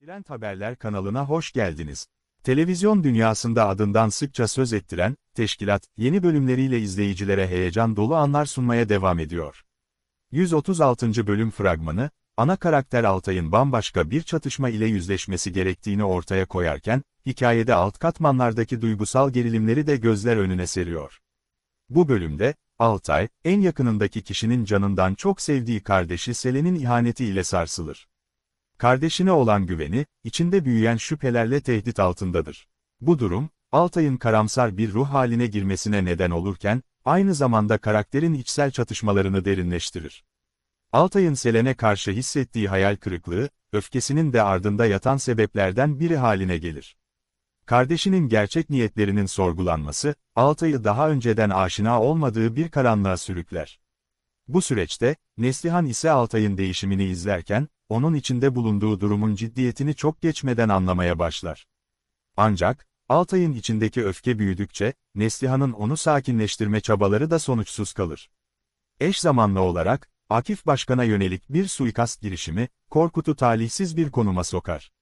Trend Haberler kanalına hoş geldiniz. Televizyon dünyasında adından sıkça söz ettiren, teşkilat, yeni bölümleriyle izleyicilere heyecan dolu anlar sunmaya devam ediyor. 136. bölüm fragmanı, ana karakter Altay'ın bambaşka bir çatışma ile yüzleşmesi gerektiğini ortaya koyarken, hikayede alt katmanlardaki duygusal gerilimleri de gözler önüne seriyor. Bu bölümde, Altay, en yakınındaki kişinin canından çok sevdiği kardeşi Selen'in ihaneti ile sarsılır. Kardeşine olan güveni, içinde büyüyen şüphelerle tehdit altındadır. Bu durum, Altay'ın karamsar bir ruh haline girmesine neden olurken, aynı zamanda karakterin içsel çatışmalarını derinleştirir. Altay'ın Selen'e karşı hissettiği hayal kırıklığı, öfkesinin de ardında yatan sebeplerden biri haline gelir. Kardeşinin gerçek niyetlerinin sorgulanması, Altay'ı daha önceden aşina olmadığı bir karanlığa sürükler. Bu süreçte, Neslihan ise Altay'ın değişimini izlerken, onun içinde bulunduğu durumun ciddiyetini çok geçmeden anlamaya başlar. Ancak, Altay'ın içindeki öfke büyüdükçe, Neslihan'ın onu sakinleştirme çabaları da sonuçsuz kalır. Eş zamanlı olarak, Akif Başkan'a yönelik bir suikast girişimi, Korkut'u talihsiz bir konuma sokar.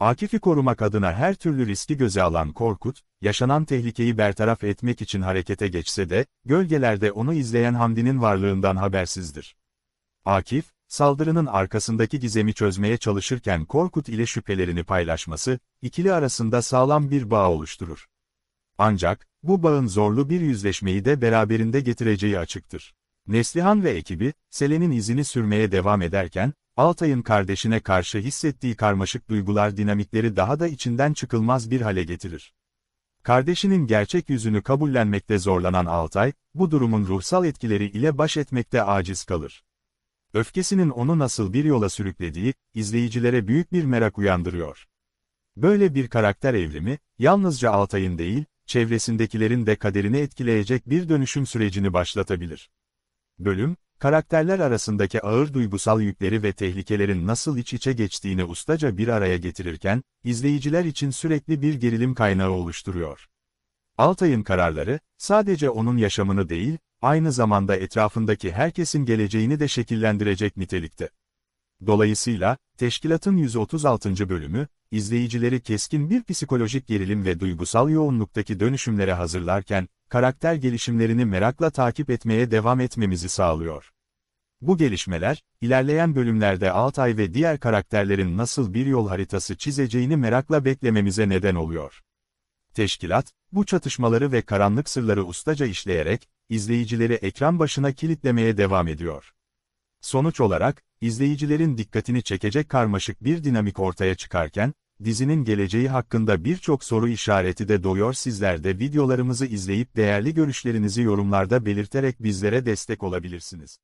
Akif'i korumak adına her türlü riski göze alan Korkut, yaşanan tehlikeyi bertaraf etmek için harekete geçse de, gölgelerde onu izleyen Hamdi'nin varlığından habersizdir. Akif, saldırının arkasındaki gizemi çözmeye çalışırken Korkut ile şüphelerini paylaşması, ikili arasında sağlam bir bağ oluşturur. Ancak, bu bağın zorlu bir yüzleşmeyi de beraberinde getireceği açıktır. Neslihan ve ekibi, Selen'in izini sürmeye devam ederken, Altay'ın kardeşine karşı hissettiği karmaşık duygular dinamikleri daha da içinden çıkılmaz bir hale getirir. Kardeşinin gerçek yüzünü kabullenmekte zorlanan Altay, bu durumun ruhsal etkileri ile baş etmekte aciz kalır. Öfkesinin onu nasıl bir yola sürüklediği, izleyicilere büyük bir merak uyandırıyor. Böyle bir karakter evrimi, yalnızca Altay'ın değil, çevresindekilerin de kaderini etkileyecek bir dönüşüm sürecini başlatabilir. Bölüm, karakterler arasındaki ağır duygusal yükleri ve tehlikelerin nasıl iç içe geçtiğini ustaca bir araya getirirken, izleyiciler için sürekli bir gerilim kaynağı oluşturuyor. Altay'ın kararları, sadece onun yaşamını değil, aynı zamanda etrafındaki herkesin geleceğini de şekillendirecek nitelikte. Dolayısıyla, Teşkilatın 136. bölümü, izleyicileri keskin bir psikolojik gerilim ve duygusal yoğunluktaki dönüşümlere hazırlarken, karakter gelişimlerini merakla takip etmeye devam etmemizi sağlıyor. Bu gelişmeler, ilerleyen bölümlerde Altay ve diğer karakterlerin nasıl bir yol haritası çizeceğini merakla beklememize neden oluyor. Teşkilat, bu çatışmaları ve karanlık sırları ustaca işleyerek, izleyicileri ekran başına kilitlemeye devam ediyor. Sonuç olarak, izleyicilerin dikkatini çekecek karmaşık bir dinamik ortaya çıkarken, dizinin geleceği hakkında birçok soru işareti de doğuyor sizler de videolarımızı izleyip değerli görüşlerinizi yorumlarda belirterek bizlere destek olabilirsiniz.